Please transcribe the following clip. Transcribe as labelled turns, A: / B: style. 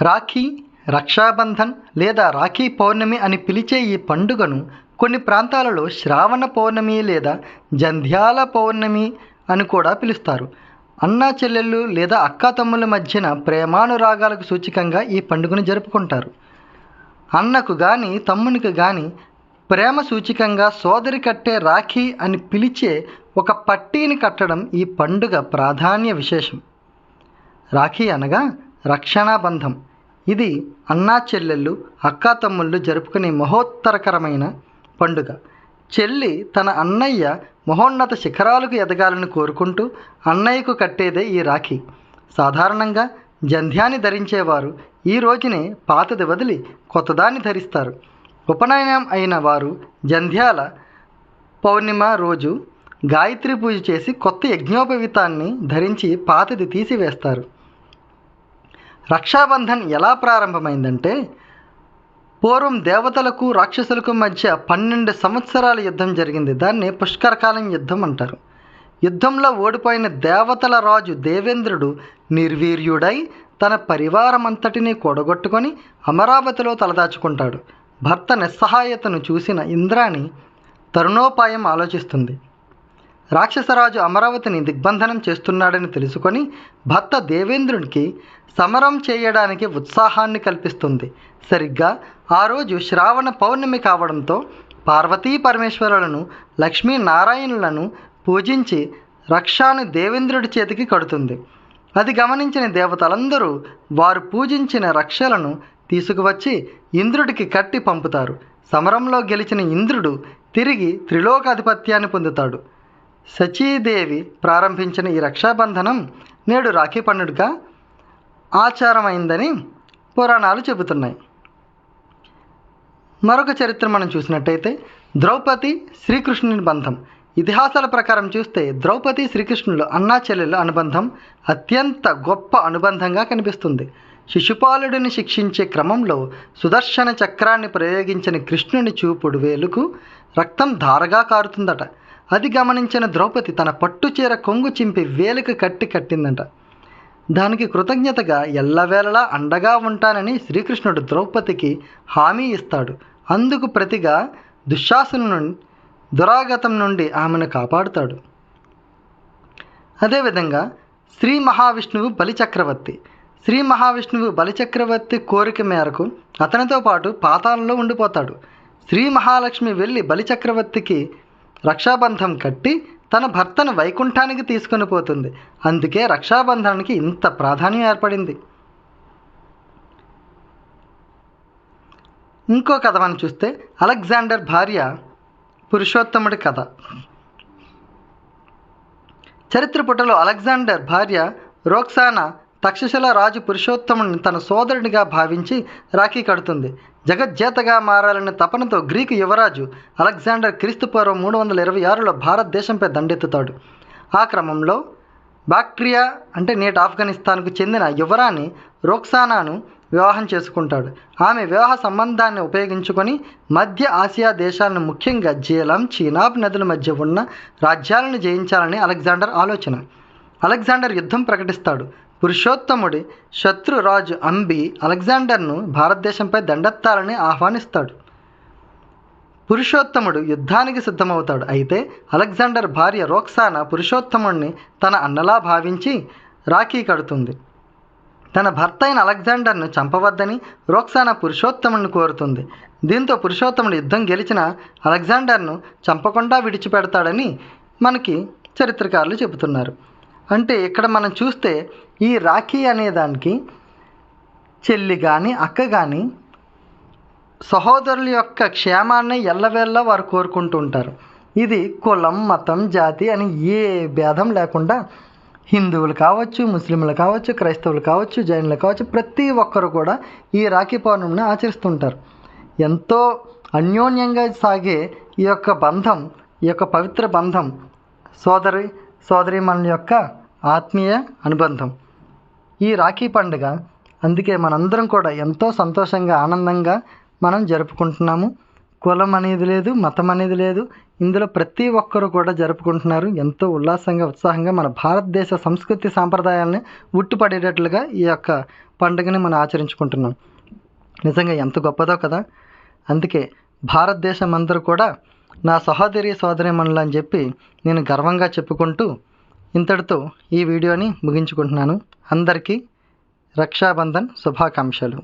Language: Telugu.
A: రాఖీ రక్షాబంధన్ లేదా రాఖీ పౌర్ణమి అని పిలిచే ఈ పండుగను కొన్ని ప్రాంతాలలో శ్రావణ పౌర్ణమి లేదా జంధ్యాల పౌర్ణమి అని కూడా పిలుస్తారు. అన్నా చెల్లెళ్ళు లేదా అక్కా తమ్ముల మధ్యన ప్రేమానురాగాలకు సూచికంగా ఈ పండుగను జరుపుకుంటారు. అన్నకు కానీ తమ్మునికి కానీ ప్రేమ సూచికంగా సోదరి కట్టే రాఖీ అని పిలిచే ఒక పట్టీని కట్టడం ఈ పండుగ ప్రాధాన్య విశేషం. రాఖీ అనగా రక్షణాబంధం. ఇది అన్నా చెల్లెళ్ళు అక్కా తమ్ముళ్ళు జరుపుకునే మహోత్తరకరమైన పండుగ. చెల్లి తన అన్నయ్య మహోన్నత శిఖరాలకు ఎదగాలని కోరుకుంటూ అన్నయ్యకు కట్టేదే ఈ రాఖీ. సాధారణంగా జంధ్యాన్ని ధరించేవారు ఈ రోజునే పాతది వదిలి కొత్తదాన్ని ధరిస్తారు. ఉపనయనం అయిన వారు జంధ్యాల పౌర్ణిమ రోజు గాయత్రి పూజ చేసి కొత్త యజ్ఞోపవీతాన్ని ధరించి పాతది తీసివేస్తారు. రక్షాబంధన్ ఎలా ప్రారంభమైందంటే పూర్వం దేవతలకు రాక్షసులకు మధ్య పన్నెండు సంవత్సరాల యుద్ధం జరిగింది. దాన్ని పుష్కరకాలం యుద్ధం అంటారు. యుద్ధంలో ఓడిపోయిన దేవతల రాజు దేవేంద్రుడు నిర్వీర్యుడై తన పరివారం అంతటినీ కూడగొట్టుకొని అమరావతిలో తలదాచుకుంటాడు. భర్త నిస్సహాయతను చూసిన ఇంద్రాణి తరుణోపాయం ఆలోచిస్తుంది. రాక్షసరాజు అమరావతిని దిగ్బంధనం చేస్తున్నాడని తెలుసుకొని భర్త దేవేంద్రునికి సమరం చేయడానికి ఉత్సాహాన్ని కల్పిస్తుంది. సరిగ్గా ఆ రోజు శ్రావణ పౌర్ణమి కావడంతో పార్వతీ పరమేశ్వరులను లక్ష్మీనారాయణులను పూజించి రక్షాను దేవేంద్రుడి చేతికి కడుతుంది. అది గమనించిన దేవతలందరూ వారు పూజించిన రక్షలను తీసుకువచ్చి ఇంద్రుడికి కట్టి పంపుతారు. సమరంలో గెలిచిన ఇంద్రుడు తిరిగి త్రిలోకాధిపత్యాన్ని పొందుతాడు. సచీదేవి ప్రారంభించిన ఈ రక్షాబంధనం నేడు రాఖీ పండుగగా ఆచారమైందని పురాణాలు చెబుతున్నాయి. మరొక చరిత్ర మనం చూసినట్టయితే ద్రౌపది శ్రీకృష్ణుని బంధం. ఇతిహాసాల ప్రకారం చూస్తే ద్రౌపది శ్రీకృష్ణులు అన్నా చెల్లెల అనుబంధం అత్యంత గొప్ప అనుబంధంగా కనిపిస్తుంది. శిశుపాలుడిని శిక్షించే క్రమంలో సుదర్శన చక్రాన్ని ప్రయోగించిన కృష్ణుని చూపుడు వేలుకు రక్తం ధారగా కారుతుందట. అది గమనించిన ద్రౌపది తన పట్టు చీర కొంగు చింపి వేలికి కట్టి కట్టిందట. దానికి కృతజ్ఞతగా ఎల్లవేళలా అండగా ఉంటానని శ్రీకృష్ణుడు ద్రౌపదికి హామీ ఇస్తాడు. అందుకు ప్రతిగా దుశ్శాసను నుండి దురాగతం నుండి ఆమెను కాపాడుతాడు. అదేవిధంగా శ్రీ మహావిష్ణువు బలిచక్రవర్తి. శ్రీ మహావిష్ణువు బలిచక్రవర్తి కోరిక మేరకు అతనితో పాటు పాతాళంలో ఉండిపోతాడు. శ్రీ మహాలక్ష్మి వెళ్ళి బలిచక్రవర్తికి రక్షాబంధం కట్టి తన భర్తను వైకుంఠానికి తీసుకొని పోతుంది. అందుకే రక్షాబంధనానికి ఇంత ప్రాధాన్యం ఏర్పడింది. ఇంకో కథ మనం చూస్తే అలెగ్జాండర్ భార్య పురుషోత్తముడి కథ. చరిత్ర పుటలో అలెగ్జాండర్ భార్య రోక్సానా తక్షశిల రాజు పురుషోత్తముని తన సోదరునిగా భావించి రాఖీ కడుతుంది. జగజ్జేతగా మారాలనే తపనతో గ్రీకు యువరాజు అలెగ్జాండర్ క్రీస్తుపూర్వం మూడు వందల ఇరవై ఆరులో భారతదేశంపై దండెత్తుతాడు. ఆ క్రమంలో బాక్ట్రియా అంటే నేటి ఆఫ్ఘనిస్తాన్కు చెందిన యువరాణి రోక్సానాను వివాహం చేసుకుంటాడు. ఆమె వివాహ సంబంధాన్ని ఉపయోగించుకొని మధ్య ఆసియా దేశాలను ముఖ్యంగా జీలం చీనాబ్ నదుల మధ్య ఉన్న రాజ్యాలను జయించాలని అలెగ్జాండర్ ఆలోచన. అలెగ్జాండర్ యుద్ధం ప్రకటిస్తాడు. పురుషోత్తముడి శత్రురాజు అంబి అలెగ్జాండర్ను భారతదేశంపై దండెత్తాలని ఆహ్వానిస్తాడు. పురుషోత్తముడు యుద్ధానికి సిద్ధమవుతాడు. అయితే అలెగ్జాండర్ భార్య రోక్సానా పురుషోత్తముడిని తన అన్నలా భావించి రాఖీ కడుతుంది. తన భర్త అయిన అలెగ్జాండర్ను చంపవద్దని రోక్సానా పురుషోత్తముడిని కోరుతుంది. దీంతో పురుషోత్తముడు యుద్ధం గెలిచిన అలెగ్జాండర్ను చంపకుండా విడిచిపెడతాడని మనకి చరిత్రకారులు చెబుతున్నారు. అంటే ఇక్కడ మనం చూస్తే ఈ రాఖీ అనే దానికి చెల్లి కానీ అక్క కానీ సహోదరుల యొక్క క్షేమాన్ని ఎల్లవేళ్ళ వారు కోరుకుంటూ ఉంటారు. ఇది కులం మతం జాతి అని ఏ భేదం లేకుండా హిందువులు కావచ్చు ముస్లింలు కావచ్చు క్రైస్తవులు కావచ్చు జైనులు కావచ్చు ప్రతి ఒక్కరు కూడా ఈ రాఖీ పౌర్ణమిని ఆచరిస్తుంటారు. ఎంతో అన్యోన్యంగా సాగే ఈ యొక్క బంధం ఈ యొక్క పవిత్ర బంధం సోదరి సోదరీమణుల యొక్క ఆత్మీయ అనుబంధం. ఈ రాఖీ పండుగ అందుకే మనందరం కూడా ఎంతో సంతోషంగా ఆనందంగా మనం జరుపుకుంటున్నాము. కులం అనేది లేదు మతం అనేది లేదు. ఇందులో ప్రతి ఒక్కరు కూడా జరుపుకుంటున్నారు. ఎంతో ఉల్లాసంగా ఉత్సాహంగా మన భారతదేశ సంస్కృతి సాంప్రదాయాలని ఉట్టుపడేటట్లుగా ఈ యొక్క పండుగని మనం ఆచరించుకుంటున్నాం. నిజంగా ఎంత గొప్పదో కదా. అందుకే భారతదేశం అందరూ కూడా నా సహోదరి సోదరిమణులు అని చెప్పి నేను గర్వంగా చెప్పుకుంటూ ఇంతటితో ఈ వీడియోని ముగించుకుంటున్నాను. అందరికీ రక్షాబంధన్ శుభాకాంక్షలు.